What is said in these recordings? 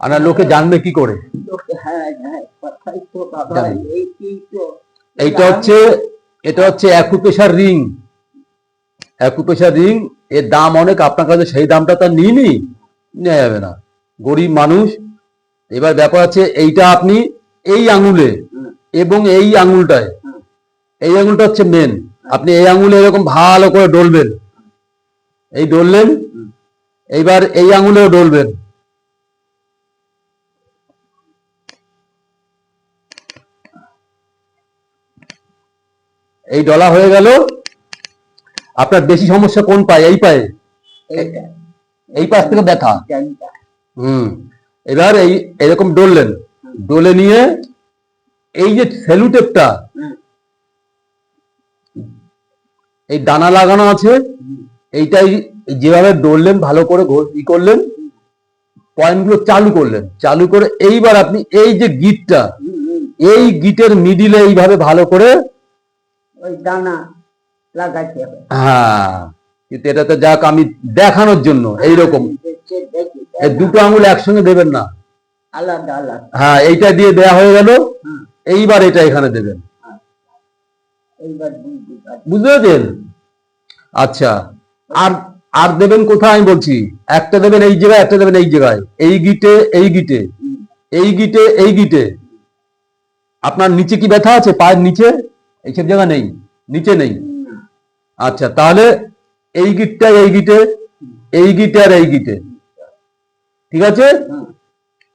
আর লোকে জানবে কি করে? হ্যাঁ হ্যাঁ এইটা হচ্ছে এটা হচ্ছে অ্যাকুপেশার রিং। অ্যাকুপেশার রিং এর দাম অনেক আপনার কাছে সেই দামটা তো নিইনি নেওয়া যাবে না। গরিব মানুষ। এবার ব্যাপার আছে এইটা আপনি এই আঙুলে এবং এই আঙুলটায় এই আঙুলটা হচ্ছে মেন আপনি এই আঙুলে এরকম ভালো করে ডলবেন। এই ডললেন এইবার এই আঙুলেও ডলবেন। এই ডলা হয়ে গেল। আপনার বেশি সমস্যা কোন পায়ে? এই পায়ে? এই পাশ থেকে ব্যথা জানটা হুম। এবার এই এরকম ডললেন। ডলে নিয়ে এই যে সেলুটেপটা এই দানা লাগানো আছে। এইটাই যেভাবে ডললেন ভালো করে ই করলেন। পয়েন্টগুলো চালু করলেন। চালু করে এইবার আপনি এই যে গিটটা। এই গিটের মিডিলে এইভাবে ভালো করে ওই দানা লাগাতে হবে। হ্যাঁ কিন্তু এটা তো যাক আমি দেখানোর জন্য এইরকম। এই দুটো আঙুল একসঙ্গে দেবেন না? আলাদা আলাদা। হ্যাঁ এইটা দিয়ে দেয়া হয়ে গেল এইবার এটা এখানে দেবেন। বুঝতে পেরেছেন? আচ্ছা আর আর দেবেন কোথায় আমি বলছি? একটা দেবেন এই জায়গায় একটা দেবেন এই জায়গায়। এই গিটে এই গিটে। এই গিটে এই গিটে। আপনার নিচে কি ব্যথা আছে? পায়ের নিচে? এইসব জায়গা নেই নিচে নেই। আচ্ছা তাহলে এই গিটটা এই গিটে এই গিটে আর এই গিটে। ঠিক আছে?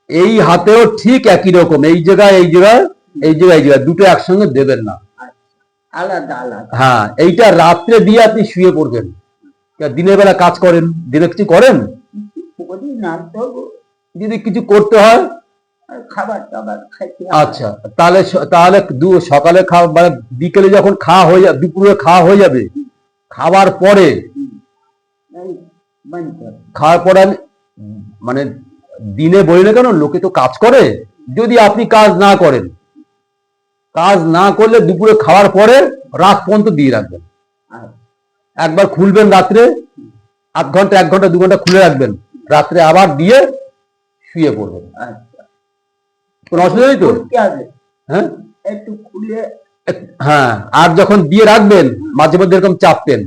এই হাতেও ঠিক একই রকম এই জায়গায় এই জায়গায় এই জায়গায় এই জায়গায়। দুটো একসঙ্গে দেবেন না। আলাদা আলাদা। হ্যাঁ এইটা রাত্রে দিয়ে আপনি শুয়ে পড়বেন। দিনের বেলা কাজ করেন দিনে কিছু করেন? যদি কিছু করতে হয় খাবার খাইতে। আচ্ছা তাহলে তাহলে দু- সকালে খাওয়া মানে বিকেলে যখন খাওয়া হয়ে যাবে দুপুরে খাওয়া হয়ে যাবে খাবার পরে। খাওয়ার পরে আমি মানে দিনে বলি না কেন লোকে তো কাজ করে যদি আপনি কাজ না করেন কাজ না করলে দুপুরে খাওয়ার পরে রাত পর্যন্ত দিয়ে রাখবেন একবার খুলবেন রাত্রে আধ ঘণ্টা এক ঘণ্টা দু ঘণ্টা খুলে রাখবেন রাত্রে আবার দিয়ে শুয়ে পড়বেন আচ্ছা কোনো অসুবিধা নেই তো? হ্যাঁ? একটু খুলে হ্যাঁ আর যখন দিয়ে রাখবেন মাঝে মধ্যে এরকম চাপতেন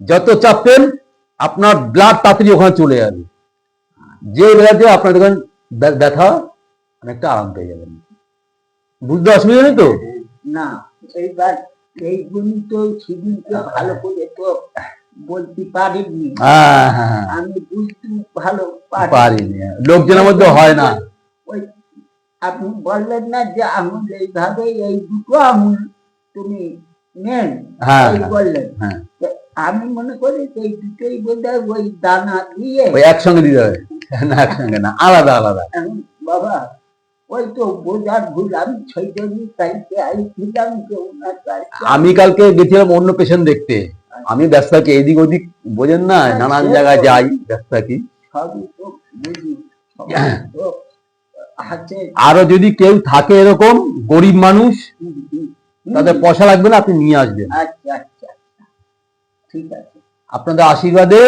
যত চাপতেন আপনার ব্লাড তাড়াতাড়ি ওখানে চলে যাবে। যে বেলাতে আপনার দেখবেন ব্য- ব্যথা অনেকটা আরাম পেয়ে যাবেন। বুঝতে অসুবিধা নেই তো? না এইবার এই জন্য তো সেদিনকে ভালো করে তো বলতে পারিনি। হ্যাঁ হ্যাঁ হ্যাঁ, আমি বুঝতে ভালো পারি পারিনি। লোকজনের মধ্যে হয় না। আপনি বললেন না যে আঙুল এইভাবে এই দুটো আঙুল তুমি নেন। হ্যাঁ হ্যাঁ, বললেন। হ্যাঁ। আমি মনে করি এই দুটোই বোধহয় ওই দানা দিয়ে ওই একসঙ্গে দিতে হবে। না একসঙ্গে না আলাদা আলাদা। বাবা ওই তো বোঝার ভুল আমি সেই জন্য কালকে আইছিলাম যে ওনার আমি কালকে গেছিলাম অন্য পেশেন্ট দেখতে। আমি ব্যস্ত থাকি এদিক ওদিক বোঝেন না নানান জায়গায় যাই ব্যস্ত থাকি। সবই তো বুঝি আরও যদি কেউ থাকে এরকম গরিব মানুষ। তাদের পয়সা লাগবে না আপনি নিয়ে আসবেন। আচ্ছা আচ্ছা আচ্ছা। ঠিক আছে। আপনাদের আশীর্বাদে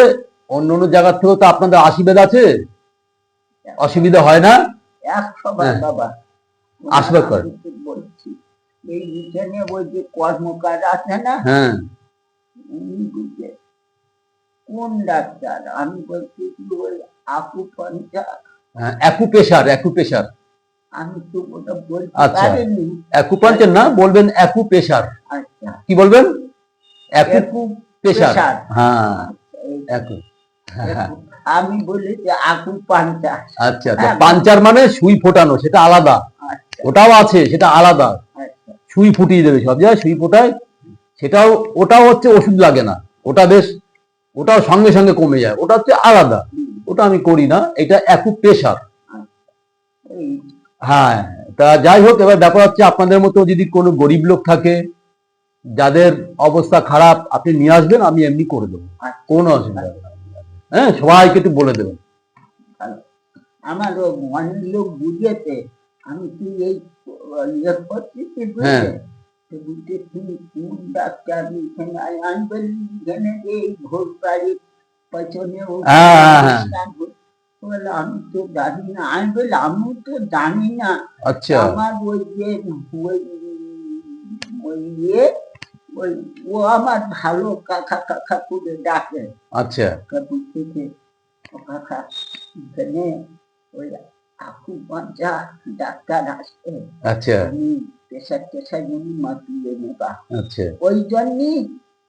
অন্য অন্য জায়গার থেকেও তো আপনাদের আশীর্বাদ আছে? অসুবিধা হয় না? হ্যাঁ। আশীর্বাদ করেন। আমি তো বলছি। এই কর্মকার আছে না? হ্যাঁ। কোন ডাক্তার? আমি বলছি কি ওই আকু পঞ্চা হ্যাঁ অ্যাকুপেশার অ্যাকুপেশার আমি তো ওটা বলতে আচ্ছা। পারিনি। অ্যাকুপাঞ্চার না বলবেন অ্যাকুপেশার আচ্ছা। কি বলবেন? অ্যাকু একু পেশার পেশার। হ্যাঁ অ্যাকু। একু। আমি বলি যে আকু পাঞ্চা আচ্ছা আচ্ছা হ্যাঁ। পাঞ্চার মানে সুই ফোটানো সেটা আলাদা। আচ্ছা। ওটাও আছে সেটা আলাদা। আচ্ছা। সুই ফুটিয়ে দেবে সব জায়গায় সুই ফোটায়। সেটাও ওটাও হচ্ছে ওষুধ লাগে না। ওটা বেশ ওটাও সঙ্গে সঙ্গে কমে যায়। ওটা হচ্ছে আলাদা। ওটা আমি করি না এটা একু পেশার হ্যাঁ তা যাই হোক এবার ব্যাপার হচ্ছে আপনাদের মতো যদি কোনো গরিব লোক থাকে যাদের অবস্থা খারাপ আপনি নিয়ে আসবেন আমি এমনি করে দেবো। কোনো অসুবিধা। হ্যাঁ সবাইকে একটু বলে দেবেন আমার অনেক লোক বুঝেছে আমি কি এই ইয়ে হ্যাঁ। ডাক্তার এখানে আমি বলি এখানে এই আমি তো জানি না আমি আমি তো জানি না। আচ্ছা। আমার ওই যে ওই ওই ইয়ে ওই ও আমার ভালো কাকা কাকা করে ডাকে। আচ্ছা। কাকু থেকে ও কাকা এখানে ওই আকু বাঞ্চা ডাক্তার আসে আচ্ছা। উনি পেশার টেশার উনি মাতিয়ে নেবা আচ্ছা। ওই জন্যই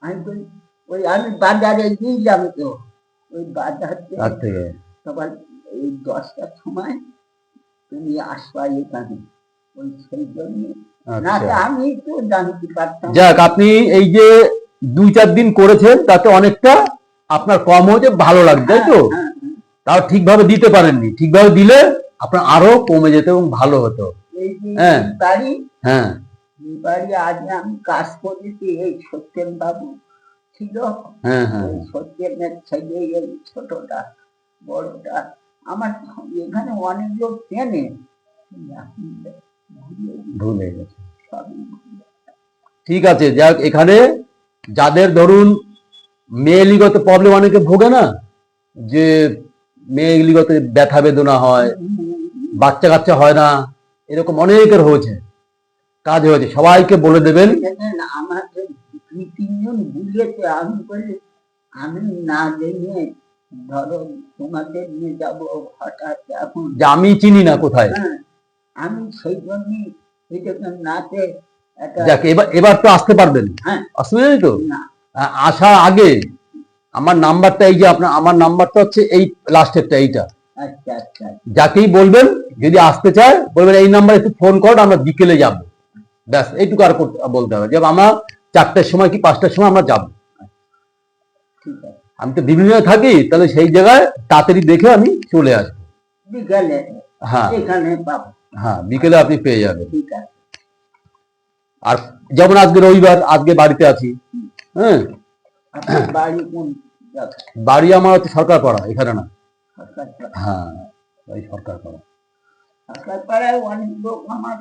আমি বলি ওই আমি বাজারে গিয়েছিলাম তো। ওই বাজার থেকে সকাল এই দশটার সময় তুমি আসবা এখানে। ওই সেই জন্য। আচ্ছা। আমি তো জানতে পারতাম যাক আপনি এই যে দুই চার দিন করেছেন তাতে অনেকটা আপনার কম হয়েছে ভালো লাগছে তাই তো? হ্যাঁ, হ্যাঁ। তাও ঠিকভাবে দিতে পারেননি। ঠিকভাবে দিলে আপনার আরও কমে যেত এবং ভালো হতো। হ্যাঁ। হ্যাঁ। বাড়ি আজ আমি কাজ করেছি এই সত্যেন বাবু। ছিল। হ্যাঁ হ্যাঁ। সত্যেনের ছেলে এই ছোটটা বড়টা। আমার এখানে অনেক লোক চেনে। ভুলে গেছে। ঠিক আছে যাক এখানে যাদের ধরুন মেয়েলিগত প্রবলেম অনেকে ভোগে না? যে মেয়েলিগত ব্যথা বেদনা হয় বাচ্চা কাচ্চা হয় না এরকম অনেকের হয়েছে কাজ হয়েছে। সবাইকে বলে দেবেন। আমাকে দুই তিনজন বুঝেছে আমি বলি আমি না জেনে ধরো তোমাদের নিয়ে যাব হঠাৎ এখন। আমি চিনি না কোথায়। হ্যাঁ আমি সেই জন্যই এটাকে নাচে যাক এবার এবার তো আসতে পারবেন। হ্যাঁ। অসুবিধা নেই তো? আসার আগে আমার নাম্বারটা এই যে আপনার আমার নাম্বারটা হচ্ছে এই লাস্টেরটা এইটা। আচ্ছা আচ্ছা যাকেই বলবেন যদি আসতে চায় বলবেন এই নাম্বারে একটু ফোন কর আমরা বিকেলে যাব। ব্যাস এইটুকু আর করতে- বলতে হবে যে আমরা চারটের সময় কি পাঁচটার সময় আমরা যাব? আমি তো বিভিন্ন থাকি তাহলে সেই জায়গায় তাড়াতাড়ি দেখে আমি চলে আসব। হ্যাঁ। হ্যাঁ বিকেলে আপনি পেয়ে যাবেন। আর যেমন আজকে রবিবার আজকে বাড়িতে আছি। হ্যাঁ। বাড়ি আমার হচ্ছে সরকার পাড়া এখানে না। হ্যাঁ ওই সরকার পাড়া সরকার পাড়ায় অনেক লোক আমার